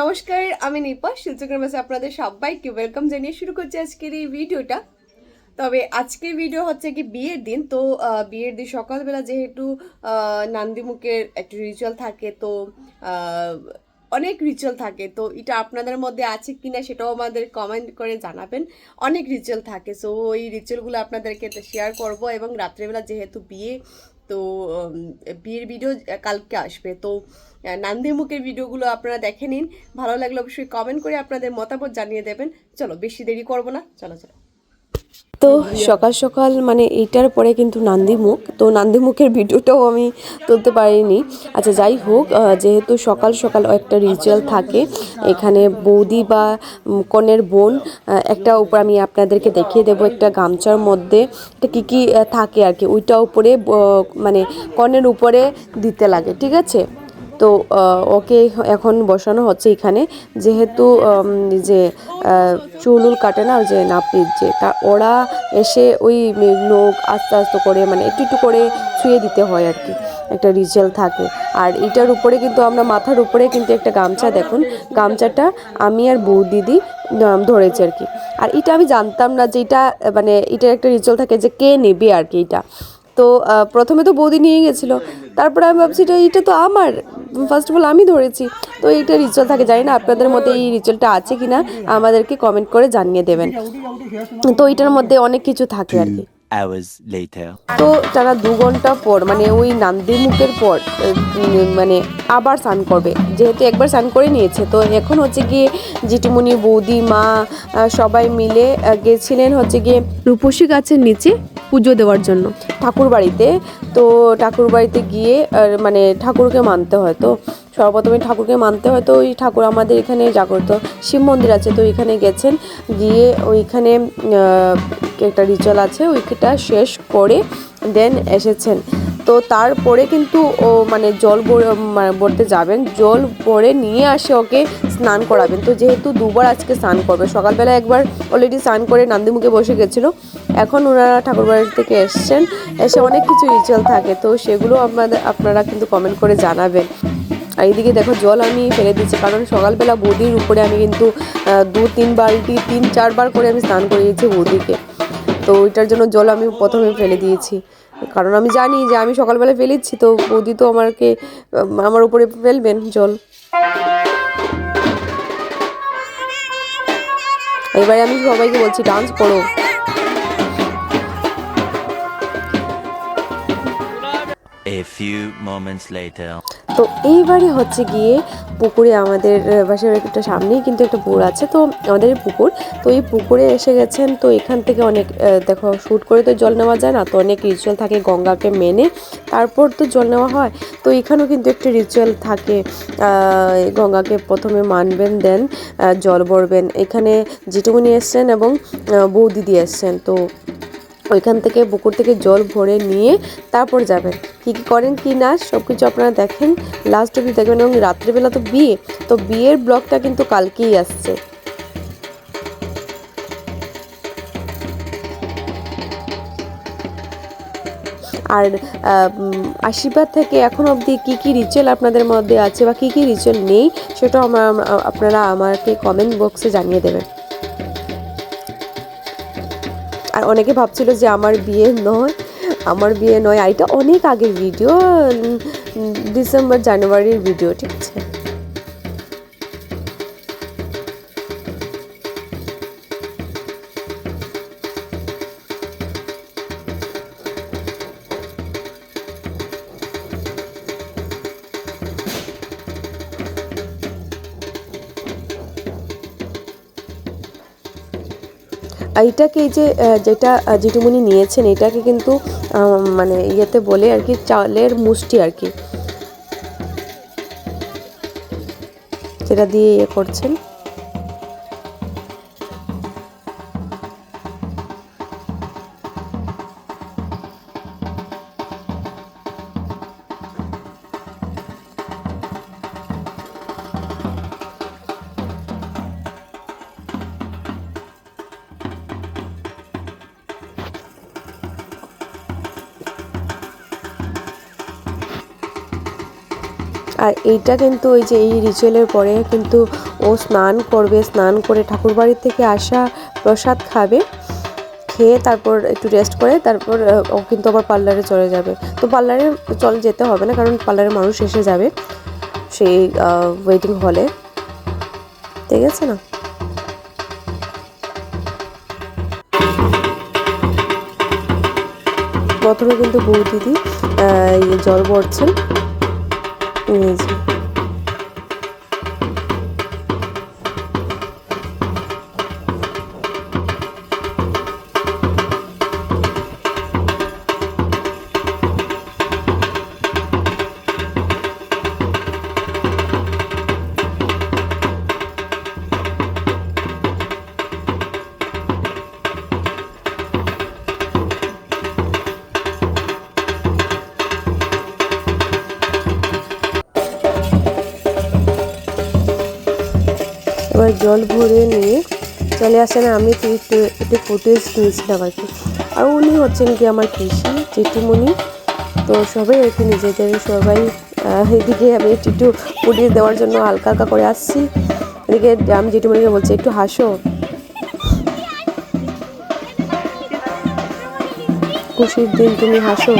নমস্কার, আমি নিপা শিলচকের মাঝে আপনাদের সবাইকে ওয়েলকাম জানিয়ে শুরু করছি আজকের এই ভিডিওটা। তবে আজকের ভিডিও হচ্ছে কি বিয়ের দিন, তো বিয়ের দিন সকালবেলা যেহেতু নান্দিমুখের একটা রিচুয়াল থাকে, তো অনেক রিচুয়াল থাকে, তো এটা আপনাদের মধ্যে আছে কি না সেটাও আমাদের কমেন্ট করে জানাবেন। অনেক রিচুয়াল থাকে সো ওই রিচুয়ালগুলো আপনাদেরকে শেয়ার করব এবং রাত্রেবেলা যেহেতু বিয়ে তো বিয়ের ভিডিও কালকে আসবে। তো নান্দিমুখের ভিডিওগুলো আপনারা দেখে নিন। ভালো লাগলে অবশ্যই কমেন্ট করে আপনাদের মতামত জানিয়ে দেবেন। চলো, বেশি দেরি করব না। চলো চলো। তো সকাল সকাল মানে এইটার পরে কিন্তু নান্দিমুখ তো নান্দিমুখের ভিডিওটাও আমি তুলতে পারিনি। আচ্ছা যাই হোক যেহেতু সকাল সকাল একটা রিচুয়াল থাকে, এখানে বৌদি বা কনের বোন একটা উপর আমি আপনাদেরকে দেখিয়ে দেবো একটা গামছার মধ্যে, এটা কী কী থাকে আর কি, ওইটা উপরে মানে কনের উপরে দিতে লাগে, ঠিক আছে? তো ওকে এখন বসানো হচ্ছে এখানে। যেহেতু যে চুলুল কাটে না যে নাপিত যে, তা ওরা এসে ওই নখ আস্তে আস্তে করে মানে একটু একটু করে ছুঁয়ে দিতে হয় আর কি, একটা রিচুয়াল থাকে। আর এটার উপরে কিন্তু আমরা, মাথার উপরে কিন্তু একটা গামছা দেখুন, গামছাটা আমি আর বউ দিদি ধরেছি আর কি। আর এটা আমি জানতাম না যে এটা মানে এটার একটা রিচুয়াল থাকে যে কে নেবে আর কি এটা। তো প্রথমে তো বৌদি নিয়ে গেছিল, তারপরে আমি ভাবছি এটা এটা তো আমার ফার্স্ট অফ অল আমি ধরেছি। তো এইটা রিচুয়াল থাকে, জানি না আপনাদের মধ্যে এই রিচুয়ালটা আছে কিনা, আমাদেরকে কমেন্ট করে জানিয়ে দেবেন। তো এটার মধ্যে অনেক কিছু থাকে আর কি। Hours later. তো টানা দু ঘণ্টা পর মানে ওই নান্দিমুখের পর উম, মানে আবার স্নান করবে। যেহেতু একবার স্নান করে নিয়েছে তো এখন হচ্ছে গিয়ে জিটুমনি বৌদি মা সবাই মিলে গেছিলেন হচ্ছে গিয়ে রূপসী গাছের নিচে পুজো দেওয়ার জন্য। ঠাকুর বাড়িতে তো ঠাকুর বাড়িতে গিয়ে মানে ঠাকুরকে মানতে হয়। তো সর্বপ্রথমে ঠাকুরকে মানতে হয়, তো ওই ঠাকুর আমাদের এখানে জাগ্রত। শিব মন্দির আছে, তো এখানে গেছেন, গিয়ে ওইখানে একটা রিচুয়াল আছে, ওইটা শেষ করে দেন এসেছেন। তো তারপরে কিন্তু ও মানে জল মানে ভরতে যাবেন, জল ভরে নিয়ে আসে ওকে স্নান করাবেন। তো যেহেতু দুবার আজকে স্নান করবে, সকালবেলা একবার অলরেডি স্নান করে নান্দিমুখে বসে গেছিল, এখন ওনারা ঠাকুরবাড়ি থেকে এসছেন, এসে অনেক কিছু রিচুয়াল থাকে, তো সেগুলো আপনাদের আপনারা কিন্তু কমেন্ট করে জানাবেন। আর এইদিকে দেখো জল আমি ফেলে দিচ্ছি কারণ সকালবেলা বৌদির উপরে আমি কিন্তু দু, তিন বালতি, তিন, চারবার করে আমি স্নান করিয়েছি বৌদিকে। তো ওইটার জন্য জল আমি প্রথমে ফেলে দিয়েছি। কারণ আমি জানি যে আমি সকালবেলা ফেলেছি, তো বৌদি তো আমাকে আমার উপরে ফেলবেন জল। এবারে আমি সবাইকে বলছি, ডান্স করো। A few moments later. তো এইবারে হচ্ছে গিয়ে পুকুরে আমাদের বাসার একটা সামনেই কিন্তু একটা পুকুর আছে তো আমাদের পুকুর তো এই পুকুরে এসে গেছেন তো এখান থেকে অনেক দেখো শ্যুট করে তো জল নেওয়া যায় না তো অনেক রিচুয়াল থাকে গঙ্গাকে মেনে তারপর তো জল নেওয়া হয় তো এখানেও কিন্তু একটা রিচুয়াল থাকে গঙ্গাকে প্রথমে মানবেন দেন জল ভরবেন এখানে জিটুকুনি এসছেন এবং আহ, বৌদিদি এসছেন তো ওইখান থেকে পুকুর থেকে জল ভরে নিয়ে তারপর যাবেন। কী কী করেন, কি না সব কিছু আপনারা দেখেন। লাস্ট অবধি দেখবেন এবং রাত্রিবেলা তো বিয়ে, তো বিয়ের ব্লগটা কিন্তু কালকেই আসছে। আর আশীর্বাদ থেকে এখন অবধি কী কী রিচুয়াল আপনাদের মধ্যে আছে বা কী কী রিচুয়াল নেই, সেটাও আমার আপনারা আমাকে কমেন্ট বক্সে জানিয়ে দেবেন। আর অনেকে ভাবছিল যে আমার বিয়ে নয়, আমার বিয়ে নয়। আর এটা অনেক আগের ভিডিও ডিসেম্বর জানুয়ারির ভিডিও ঠিক আছে? এইটাকে এই যে যেটা জিটুমনি নিয়েছেন, এটাকে কিন্তু মানে ইয়েতে বলে আর কি, চালের মুষ্টি আর কি। যেটা দিয়ে ইয়ে করছেন। আর এইটা কিন্তু ওই যে এই রিচুয়ালের পরে কিন্তু ও স্নান করবে, স্নান করে ঠাকুর ঠাকুরবাড়ি থেকে আসা প্রসাদ খাবে, খেয়ে তারপর একটু রেস্ট করে তারপর ও কিন্তু আবার পার্লারে চলে যাবে। তো পার্লারে চলে যেতে হবে না কারণ পার্লারে মানুষ এসে যাবে সেই ওয়েটিং হলে ঠিক আছে না? প্রথমে কিন্তু বউ দিদি জল ভরছেন। এই জল ভরে নিয়ে চলে আসেন আমি একটু ফুটেজ নিয়েছিলাম আর কি আর উনি হচ্ছেন কি আমার কৃষি জেঠুমণি। তো সবাই আর কি নিজেদের সবাই এদিকে আমি একটু একটু ফুটেজ দেওয়ার জন্য হালকা হালকা করে আসছি। এদিকে আমি জেঠুমণিকে বলছি, একটু হাসো। খুশির দিন, তুমি হাসো।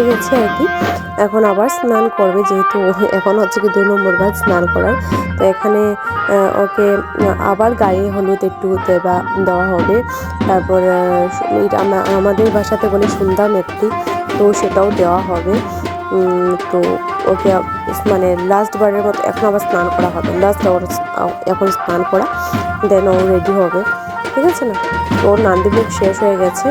এসে গেছে আর কি। এখন আবার স্নান করবে যেহেতু এখন হচ্ছে কি দুই নম্বর বার স্নান করার। তো এখানে ওকে আবার গায়ে হলুদ একটু দেওয়া দেওয়া হবে। তারপর আমাদের বাসাতে বলে সন্ধ্যা মেথি তো সেটাও দেওয়া হবে। তো ওকে মানে লাস্ট বারের মতো এখন আবার স্নান করা হবে। লাস্ট আবার এখন স্নান করা। দেন ও রেডি হবে। ঠিক আছে না? ওর নান্দিমুখ শেষ হয়ে গেছে।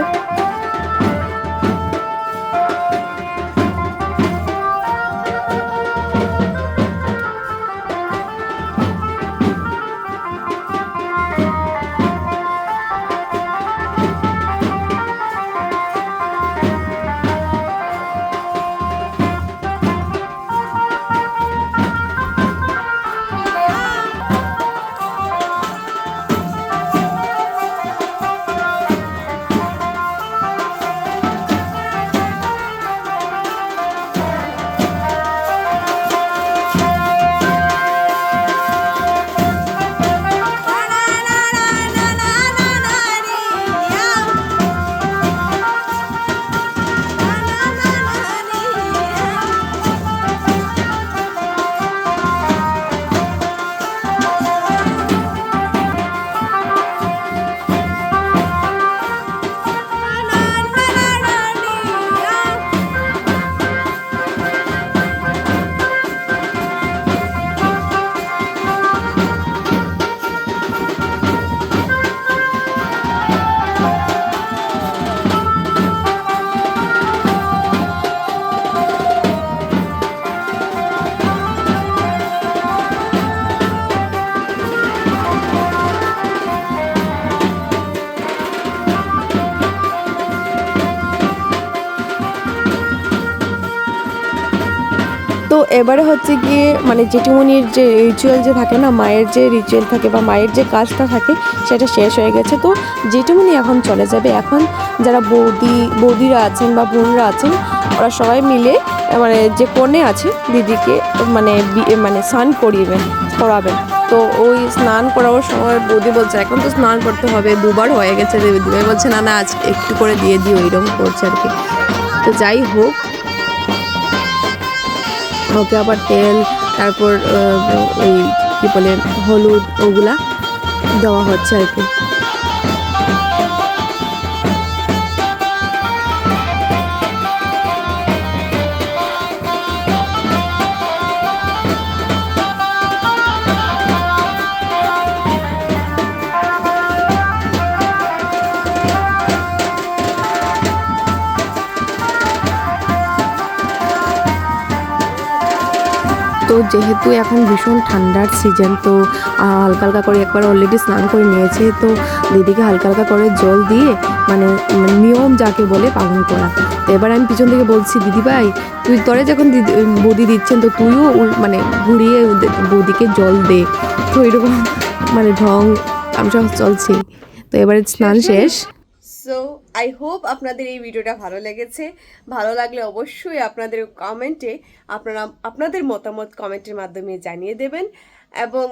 এবারে হচ্ছে গিয়ে মানে জেঠুমনির যে রিচুয়াল যে থাকে না, মায়ের যে রিচুয়াল থাকে বা মায়ের যে কাজটা থাকে, সেটা শেষ হয়ে গেছে। তো জেঠুমনি এখন চলে যাবে। এখন যারা বৌদি, বৌদিরা আছেন বা বোনরা আছেন, ওরা সবাই মিলে মানে যে কনে আছে, দিদিকে মানে মানে স্নান করিয়েবেন করাবেন। তো ওই স্নান করাবার সময় বৌদি বলছে, এখন তো স্নান করতে হবে, দুবার হয়ে গেছে। দিদি বলছে, না না আজ একটু করে দিয়ে দিও এরকম করছে আর কি। তো যাই হোক ওকে আবার তেল তারপর ওই কী বলে হলুদ ওগুলা দেওয়া হচ্ছে আর কি। যেহেতু এখন ভীষণ ঠান্ডার সিজন তো হালকা হালকা করে একবার অলরেডি স্নান করে নিয়েছে। তো দিদিকে হালকা হালকা করে জল দিয়ে মানে মানে নিয়ম যাকে বলে পালন করা। তো এবার আমি পিছন থেকে বলছি দিদি ভাই তুই তোরে যখন দিদি বৌদি দিচ্ছেন তো তুইও মানে ঘুরিয়ে ওদের- বৌদিকে জল দে। তো এরকম মানে ঢং আমি সব চলছি তো এবারে স্নান শেষ। সো আই হোপ আপনাদের এই ভিডিওটা ভালো লেগেছে। ভালো লাগলে অবশ্যই আপনাদের কমেন্টে আপনারা, আপনাদের মতামত কমেন্টের মাধ্যমে জানিয়ে দেবেন এবং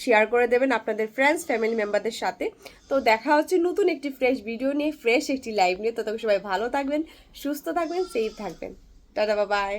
শেয়ার করে দেবেন আপনাদের ফ্রেন্ডস ফ্যামিলি মেম্বারদের সাথে। তো দেখা হচ্ছে নতুন একটি ফ্রেশ ভিডিও নিয়ে ফ্রেশ একটি লাইভ নিয়ে। ততক্ষণ সবাই ভালো থাকবেন, সুস্থ থাকবেন সেফ থাকবেন। টাটা বাবাই